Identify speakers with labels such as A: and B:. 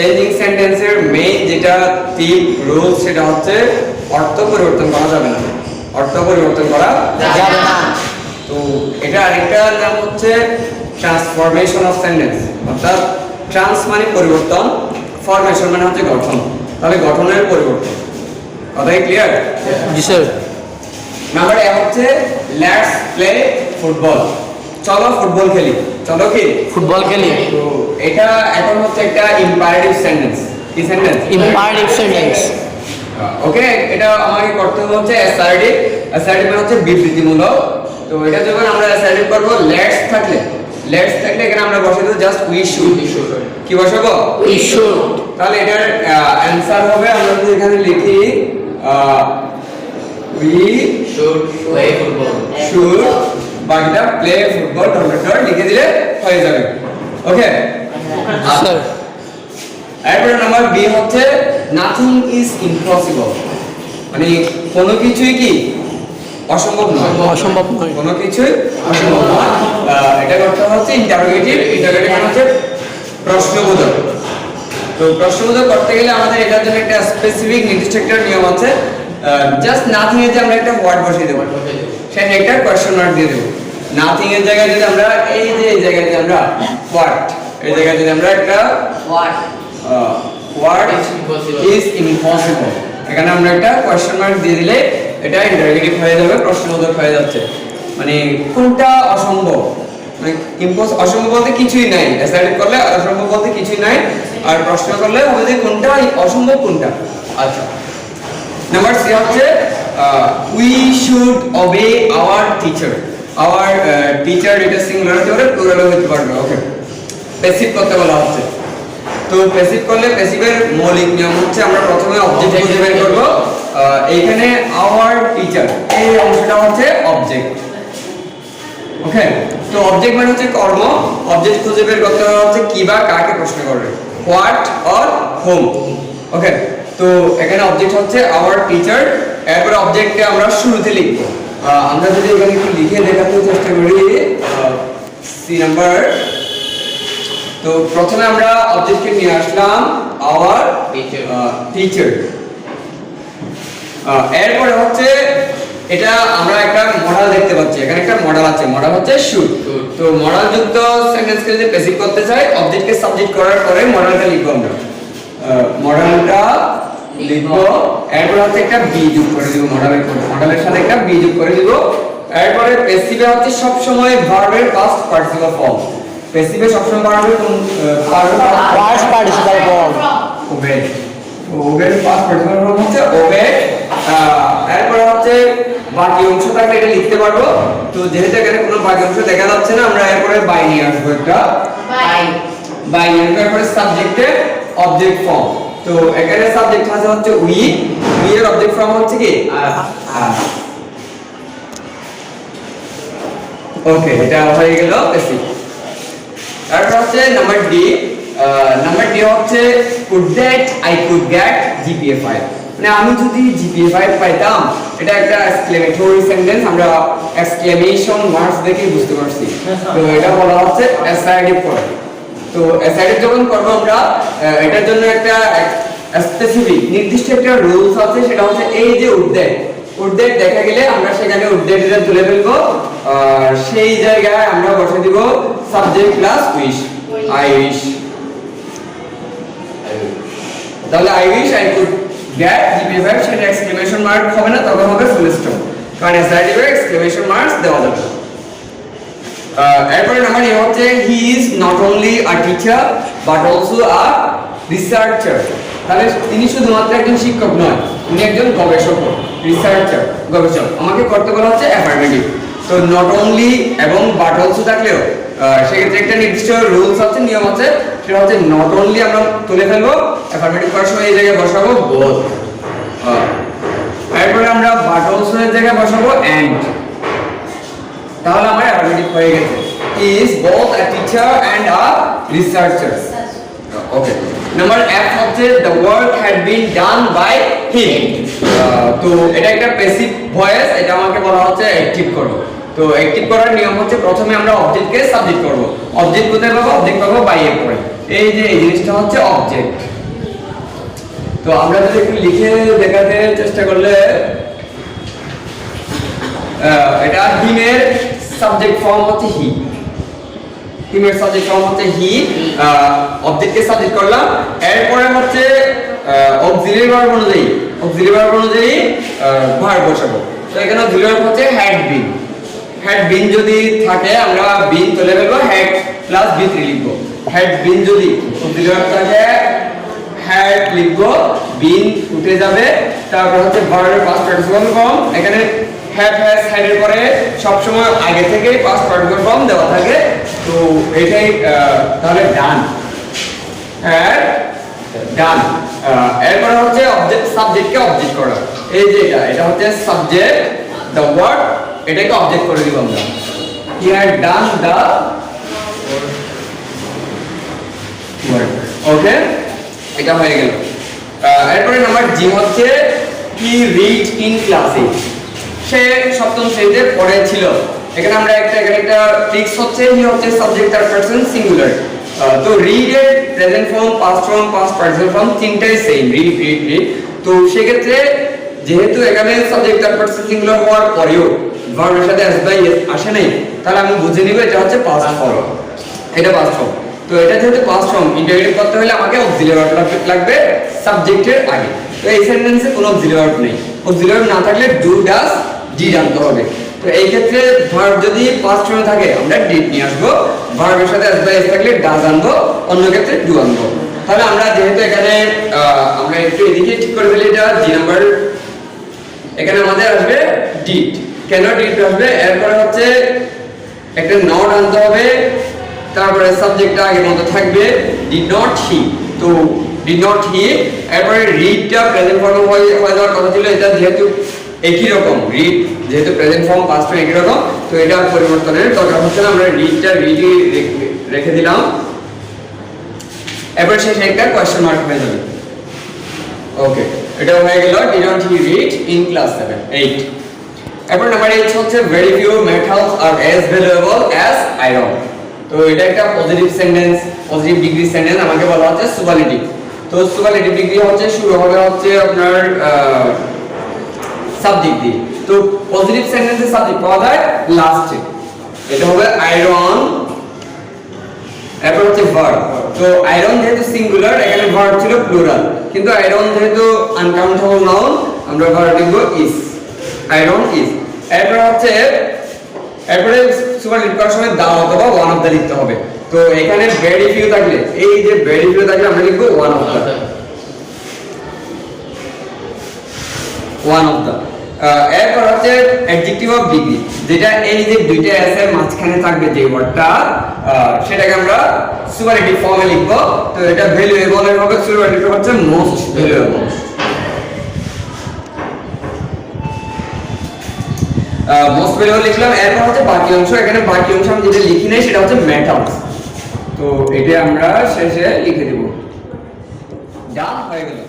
A: Changing সেন্টেন্সের main যেটা তিন রুল সেটা হচ্ছে অর্থ পরিবর্তন করা যাবে না। অর্থ পরিবর্তন করা
B: যাবে না।
A: তো এটা আরেকটা নাম হচ্ছে ট্রান্সফরমেশন অফ সেন্টেন্স অর্থাৎ ট্রান্স মানে পরিবর্তন ফরমেশন মানে হচ্ছে গঠন। তাহলে গঠনের পরিবর্তন। কথাই ক্লিয়ার
B: জি স্যার।
A: নাম্বার এক হচ্ছে লেটস প্লে ফুটবল চলো ফুটবল খেলি। চলো কি?
B: ফুটবল খেলি।
A: তো এটা এখন হচ্ছে একটা ইম্পারেটিভ সেন্টেন্স কি সেন্টেন্স
B: ইম্পারেটিভ সেন্টেন্স
A: ওকে এটা আমাকে করতে হবে হচ্ছে অ্যাসার্টিভ অ্যাসার্টিভ মানে হচ্ছে বিবৃতিমূলক। তো এটা যখন আমরা অ্যাসার্টিভ করব। লেটস থাকলে লেটস থাকলে এখানে আমরা বসে দেবো জাস্ট উই শুড কি বসাবো?
B: ইস্যু
A: তাহলে এটার অ্যানসার হবে আমরা যদি এখানে লিখি we
C: should play football.
A: Should বাকিটা প্লে ফুটবল ডট ডট লিখে দিলে হয়ে যাবে। ওকে এরপরে নাম্বার বি হচ্ছে নাথিং ইজ ইম্পসিবল মানে কোনো কিছুই কি অসম্ভব নয়।
B: অসম্ভব নয়।
A: কোনো কিছুই অসম্ভব নয়। এটা করতে হচ্ছে ইন্টারোগেটিভ ইন্টারোগেটিভ মানে হচ্ছে প্রশ্নবোধক। তো প্রশ্নবোধক করতে গেলে আমাদের এটার জন্য একটা স্পেসিফিক নির্দিষ্ট একটা নিয়ম আছে। জাস্ট নাথিং এর যে আমরা একটা ওয়ার্ড বসিয়ে দেবো। সেই একটা কোয়েশ্চেন মার্ক দিয়ে দেবো। নাথিং এর জায়গায় যদি আমরা এই যে এই জায়গায় যদি আমরা হোয়াট এই জায়গায় যদি আমরা একটা? হোয়াট ইজ ইম্পসিবল এখানে আমরা একটা কোয়েশ্চেন মার্ক দিয়ে দিলে এটা ইন্টারোগেটিভ হয়ে যাবে প্রশ্নবোধক হয়ে যাচ্ছে। মানে কোনটা অসম্ভব? মানে ইম্পস অসম্ভব বলতে কিছুই নাই। অ্যাসাইড করলে অসম্ভব বলতে কিছুই নাই। আর প্রশ্ন করলে হবে যে কোনটা অসম্ভব কোনটা? আচ্ছা। নাম্বার সি হচ্ছে we should obey our teacher our teacher এটা সিঙ্গুলার হতে পারে প্লুরালও হতে পারবে ওকে প্যাসিভ করতে বলা হচ্ছে। তো প্যাসিভ করলে প্যাসিভের মৌলিক নিয়ম হচ্ছে আমরা প্রথমে অবজেক্ট খুঁজে বের করব। এইখানে আওয়ার টিচার এই অংশটা হচ্ছে অবজেক্ট ওকে তো অবজেক্ট মানে হচ্ছে কর্ম। অবজেক্ট খুঁজে বের করতে হচ্ছে কি বা কাকে প্রশ্ন করবে। হোয়াট অর হোম ওকে তো এখানে অবজেক্ট হচ্ছে আওয়ার টিচার এরপরে অবজেক্টকে আমরা শুরুতে লিখব। আমরা যদি এখানে একটু লিখে দেখাতে চেষ্টা করি সি নাম্বার তো প্রথমে আমরা অবজেক্টকে নিয়ে আসলাম আওয়ার টিচার এরপরে হচ্ছে এটা আমরা একটা মডেল দেখতে পাচ্ছি। এখানে একটা মডেল আছে। মডেল হচ্ছে শুড তো মডেল যুক্ত সেন্টেন্সকে যদি প্যাসিভ করতে চাই অবজেক্টকে সাবজেক্ট করার পরে মডেলটা লিখব আমরা। মডেলটা লিখব। এরপর হচ্ছে একটা বি যোগ করে দিব মডেলের পরে। মডেলের সাথে একটা বি যোগ করে দিব। এরপরে প্যাসিভে হচ্ছে সব সময় ভার্বের পাস্ট পার্টিসিপল ফর্ম প্যাসিভে সব সময় ভার্বের কোন
B: ফার্স্ট পার্টিসিপাল ফর্ম
A: ওবে ওবের। পাস্ট পার্টিসিপল ফর্ম হচ্ছে ওবে এরপরে হচ্ছে বাকি অংশ থাকলে এটা লিখতে পারব। তো যেহেতু এখানে কোনো বাকি অংশ দেখা যাচ্ছে না আমরা এরপরে বাই নিয়ে আসব একটা।
C: Bye.
A: বাই এরপরে সাবজেক্টে অবজেক্ট ফর্ম তো এখানে সাবজেক্ট আছে হচ্ছে উই উই এর অবজেক্ট ফর্ম হচ্ছে কি? ওকে এটা হয়ে গেল বেসিক তারপর হচ্ছে নাম্বার ডি নাম্বার ডি হচ্ছে could that I could get GPA 5 মানে আমি যদি জিপিএ 5 পাইতাম এটা একটা এক্সক্লেমেটরি সেন্টেন্স আমরা এক্সক্লেমেশন ওয়ার্ডস দেখে বুঝতে পারছি। তো এটা বলা হচ্ছে অ্যাসাইডিভ করে তো অ্যাসাইডিভ যখন করব আমরা এটার জন্য একটা স্পেসিফিক নির্দিষ্ট একটা রুলস আছে সেটা হচ্ছে এই যে উদ্বেগ উদ্বেগ দেখা গেলে আমরা সেখানে উদ্বেগটা তুলে ফেলব আর সেই জায়গায় আমরা বসে দিব subject plus wish I wish তাহলে I wish I could get GPA five সেটা এক্সক্লেমেশন মার্ক হবে না তখন হবে ফুল স্টপ কারণ অ্যাসাইডিভে এক্সক্লেমেশন মার্কস দেওয়া যাবে। এরপরে নাম্বার এ হচ্ছে he is not only a teacher but also a researcher তাহলে তিনি শুধুমাত্র একজন শিক্ষক নয় উনি একজন গবেষক রিসার্চার গবেষক। আমাকে করতে বলা হচ্ছে অ্যাফার্মেটিভ তো নট অনলি এবং বাট অলসো থাকলেও সেক্ষেত্রে একটা নির্দিষ্ট রুলস আছে, নিয়ম আছে, সেটা হচ্ছে নট অনলি আমরা তুলে ফেলব অ্যাফার্মেটিভ করার সময় এই জায়গায় বসাবো বোথ এরপরে আমরা বাট অলসো এর জায়গায় বসাবো অ্যান্ড তাহলে আমার অ্যাফার্মেটিভ হয়ে গেছে। Is both a teacher and a researcher okay number F হচ্ছে the work had been done by him তো এটা একটা প্যাসিভ ভয়েস এটা আমাকে বলা হচ্ছে অ্যাক্টিভ করো। তো অ্যাক্টিভ করার নিয়ম হচ্ছে প্রথমে আমরা অবজেক্টকে সাবজেক্ট করব। অবজেক্ট কোথায় পাবো? অবজেক্ট পাবো বাই এর পরে এই যে এই জিনিসটা হচ্ছে অবজেক্ট তো আমরা যদি একটু লিখে দেখাতে চেষ্টা করলে এটা হিমের সাবজেক্ট ফর্ম হচ্ছে হি হিমের সাবজেক্ট ফর্ম হচ্ছে হি অবজেক্টকে সাবজেক্ট করলাম। এরপরে হচ্ছে অক্সিলারি ভার্ব অনুযায়ী। অক্সিলারি ভার্ব অনুযায়ী ভার্ব বসাবো। তো এখানে অক্সিলারি ভার্ব হচ্ছে হ্যাড বিন হ্যাড বিন যদি থাকে, আমরা বিন তুলে ফেলব হ্যাড প্লাস বি থ্রি লিখব। হ্যাড বিন যদি থাকে হ্যাড লিখব বিন উঠে যাবে, তারপর হচ্ছে ভার্বের পাস্ট পার্টিসিপল ফর্ম এখানে হ্যাভ হ্যাজ হ্যাড এর পরে সবসময় আগে থেকেই পাস্ট পার্টিসিপল ফর্ম দেওয়া থাকে। তো এটাই তাহলে ডান হ্যাড ডান এরপরে হচ্ছে অবজেক্ট সাবজেক্টকে অবজেক্ট করা। এই যে এটা এটা হচ্ছে সাবজেক্ট দ্য ওয়ার্ড এটাকে অবজেক্ট করে দিব আমরা। হি হ্যাড ডান ওয়ার্ড ওকে এটা হয়ে গেল। এরপরে নাম্বার জি হচ্ছে হি রিড ইন ক্লাসে সে সপ্তম শ্রেণীতে পড়েছিল এখানে আমরা একটা, এখানে একটা ট্রিক্স হচ্ছে হি হচ্ছে সাবজেক্ট আর পারসন সিঙ্গুলার তো রিড এর present form past form past participle form তিনটাই সেম রিড রিড রিড তো সেক্ষেত্রে যেহেতু এখানে সাবজেক্ট আর পারসন সিঙ্গুলার হওয়ার পরেও ভার্বের সাথে এস বাই এস আসে নাই। তাহলে আমি বুঝে নিব এটা হচ্ছে পাস্ট ফর্ম এটা পাস্ট ফর্ম তো এটা যেহেতু পাস্ট ফর্ম ইন্টারগ্রেট করতে হলে আমাকে অক্সিলারি ভার্ব লাগবে সাবজেক্টের আগে। তো এই সেন্টেন্সে কোনো অক্সিলারি ভার্ব নেই। অক্সিলারি ভার্ব না থাকলে ডু ডাস ডিড আনতে হবে। তো এই ক্ষেত্রে ভার্ব যদি পাস্ট ফর্মে থাকে আমরা ডিড নিয়ে আসব। ভার্বের সাথে এস বাই এস থাকলে ডাজ আনব অন্য ক্ষেত্রে ডু আনব। তাহলে আমরা যেহেতু এখানে আমরা একটু এদিকে ঠিক করে ফেলি এটা জি নাম্বার এখানে আমাদের আসবে ডিড কেন ডিড আসবে এরপরে হচ্ছে একটা নট আনতে হবে। তারপরে সাবজেক্টটা আগের মতো থাকবে ডিড নট হি তো ডিড নট হি এরপরে রিডটা প্রেজেন্ট ফর্ম হয়ে যাওয়ার কথা ছিল, এটা যেহেতু একই রকম। রিড যেহেতু প্রেজেন্ট ফর্ম পাস্ট একই রকম, তো এটা পরিবর্তনের দরকার হচ্ছে না। আমরা রিডটা রিডই রেখে দিলাম। এরপর শেষে একটা কোয়েশ্চেন মার্ক হয়ে যাবে। ওকে এটা হয়ে গেল, did not he read in class 7 8 এরপর নাম্বার 8 হচ্ছে very few metals are as valuable as iron. তো এটা একটা positive sentence positive degree sentence আমাকে বলা হচ্ছে সুপারলেটিভ তো সুপারলেটিভ ডিগ্রি হচ্ছে শুরু হবে হচ্ছে আপনার সাবজেক্ট দিয়ে। তো পজিটিভ সেন্টেন্সের সাবজেক্ট পাওয়া যায় লাস্টে এটা হবে আয়রন এরপর হচ্ছে ভার্ব তো আয়রন যেহেতু সিঙ্গুলার এখানে ভার্ব ছিল প্লুরাল কিন্তু আয়রন যেহেতু আনকাউন্টেবল নাউন আমরা ভার্ব লিখব ইজ আয়রন ইজ এরপর হচ্ছে এরপরে সুপারলেটিভ করার সময় দা অথবা ওয়ান অফ দা লিখতে হবে। তো এখানে ভেরি ফিউ থাকলে, এই যে ভেরি ফিউ থাকলে আমরা লিখব one of the one of the এরপর হচ্ছে অ্যাডজেক্টিভ অফ ডিগ্রি যেটা এই যে দুইটা এস এর মাঝখানে থাকবে যে ওয়ার্ডটা সেটাকে আমরা সুপারলেটিভ ফর্মে লিখব। তো এটা ভ্যালুয়েবল এর হবে সুপারলেটিভ হচ্ছে মোস্ট ভ্যালুয়েবল মোস্ট লিখলাম, এরপর হচ্ছে বাকি অংশ। এখানে বাকি অংশ আমি যেটা লিখি নাই, সেটা হচ্ছে মেটালস তো এটা আমরা শেষে লিখে দেব। ডান হয়ে গেল।